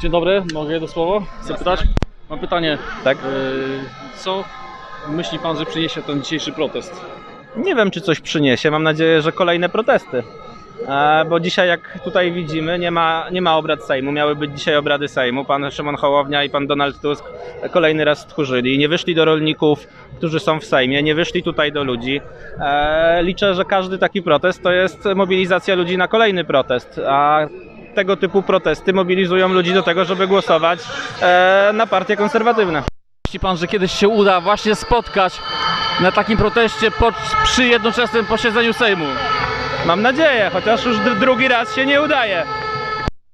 Dzień dobry, mogę do słowo zapytać? Mam pytanie. Tak? Yy, Co myśli pan, że przyniesie ten dzisiejszy protest? Nie wiem, czy coś przyniesie. Mam nadzieję, że kolejne protesty. E, Bo dzisiaj, jak tutaj widzimy, nie ma, nie ma obrad Sejmu. Miały być dzisiaj obrady Sejmu. Pan Szymon Hołownia i pan Donald Tusk kolejny raz stchórzyli. Nie wyszli do rolników, którzy są w Sejmie, nie wyszli tutaj do ludzi. E, Liczę, że każdy taki protest to jest mobilizacja ludzi na kolejny protest. A tego typu protesty mobilizują ludzi do tego, żeby głosować e, na partie konserwatywne. Myśli pan, że kiedyś się uda właśnie spotkać na takim proteście pod, przy jednoczesnym posiedzeniu Sejmu? Mam nadzieję, chociaż już drugi raz się nie udaje.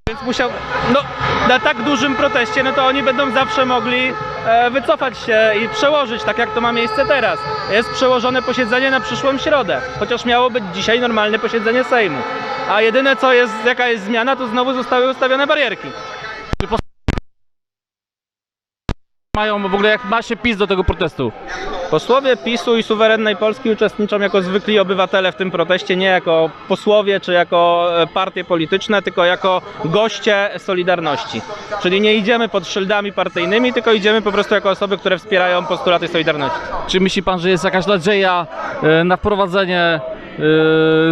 Więc musiał. No, na tak dużym proteście, no to oni będą zawsze mogli e, wycofać się i przełożyć, tak jak to ma miejsce teraz. Jest przełożone posiedzenie na przyszłą środę, chociaż miało być dzisiaj normalne posiedzenie Sejmu. A jedyne co jest, jaka jest zmiana, to znowu zostały ustawione barierki. Mają w ogóle jak ma się PiS do tego protestu? Posłowie PiSu i suwerennej Polski uczestniczą jako zwykli obywatele w tym proteście, nie jako posłowie czy jako e, partie polityczne, tylko jako goście Solidarności. Czyli nie idziemy pod szyldami partyjnymi, tylko idziemy po prostu jako osoby, które wspierają postulaty Solidarności. Czy myśli pan, że jest jakaś nadzieja e, na wprowadzenie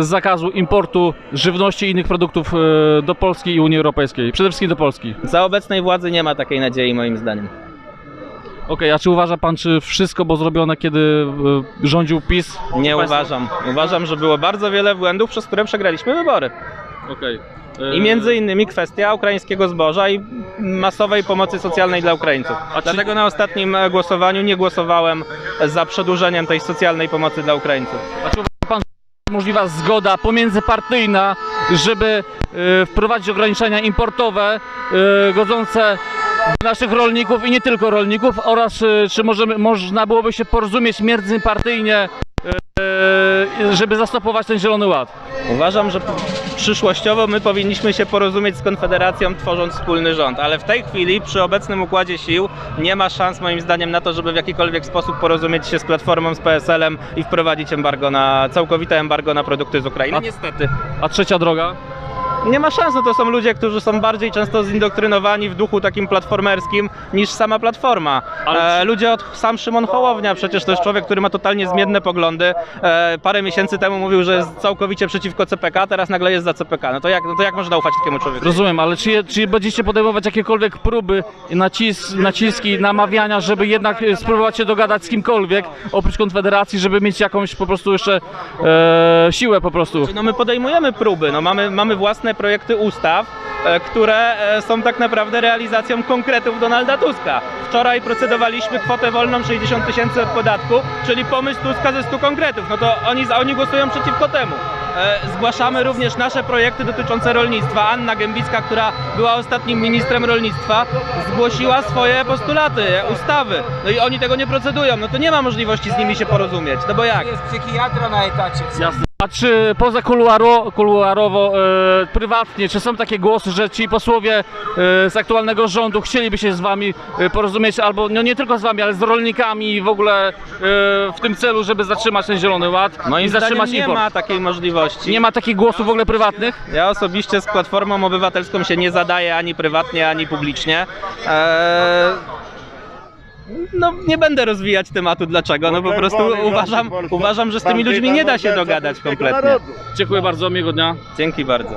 zakazu importu żywności i innych produktów e, do Polski i Unii Europejskiej? Przede wszystkim do Polski. Za obecnej władzy nie ma takiej nadziei, moim zdaniem. Okej, a czy uważa pan, czy wszystko było zrobione, kiedy e, rządził PiS? Nie Państwo- uważam. Uważam, że było bardzo wiele błędów, przez które przegraliśmy wybory. Okej. E, I między innymi kwestia ukraińskiego zboża i masowej pomocy socjalnej dla Ukraińców. Czy- Dlatego na ostatnim e, głosowaniu nie głosowałem za przedłużeniem tej socjalnej pomocy dla Ukraińców. A czy możliwa zgoda pomiędzypartyjna, żeby e, wprowadzić ograniczenia importowe e, godzące naszych rolników i nie tylko rolników oraz e, czy możemy, można byłoby się porozumieć międzypartyjnie, żeby zastopować ten Zielony Ład? Uważam, że przyszłościowo my powinniśmy się porozumieć z Konfederacją, tworząc wspólny rząd, ale w tej chwili przy obecnym układzie sił nie ma szans moim zdaniem na to, żeby w jakikolwiek sposób porozumieć się z Platformą, z PSL-em i wprowadzić embargo na, całkowite embargo na produkty z Ukrainy. A- Niestety. A trzecia droga? Nie ma szans, no to są ludzie, którzy są bardziej często zindoktrynowani w duchu takim platformerskim niż sama platforma. Ale E, ludzie od sam Szymon Hołownia, przecież to jest człowiek, który ma totalnie zmienne poglądy. E, parę miesięcy temu mówił, że jest całkowicie przeciwko CPK, teraz nagle jest za CPK. No to jak, no to jak można ufać takiemu człowiekowi? Rozumiem, ale czy, je- czy będziecie podejmować jakiekolwiek próby, nacis, naciski, namawiania, żeby jednak e, spróbować się dogadać z kimkolwiek, oprócz Konfederacji, żeby mieć jakąś po prostu jeszcze e, siłę po prostu? No my podejmujemy próby, no mamy, mamy własne projekty ustaw, e, które e, są tak naprawdę realizacją konkretów Donalda Tuska. Wczoraj procedowaliśmy kwotę wolną 60 tysięcy od podatku, czyli pomysł Tuska ze 100 konkretów. No to oni, oni głosują przeciwko temu. E, Zgłaszamy również nasze projekty dotyczące rolnictwa. Anna Gębicka, która była ostatnim ministrem rolnictwa, zgłosiła swoje postulaty, ustawy. No i oni tego nie procedują. No to nie ma możliwości z nimi się porozumieć. No bo jak? Jest psychiatra na etacie. Jasne. A czy poza kuluaro, kuluarowo, e, prywatnie, czy są takie głosy, że ci posłowie e, z aktualnego rządu chcieliby się z wami e, porozumieć, albo no nie tylko z wami, ale z rolnikami i w ogóle e, w tym celu, żeby zatrzymać ten Zielony Ład Moim i zatrzymać zdaniem nie import? ma takiej możliwości. Nie ma takich głosów w ogóle prywatnych? Ja osobiście z Platformą Obywatelską się nie zadaję ani prywatnie, ani publicznie. Eee, no nie będę rozwijać tematu dlaczego, no po prostu uważam, uważam, że z tymi ludźmi nie da się dogadać kompletnie. Dziękuję bardzo, miłego dnia. Dzięki bardzo.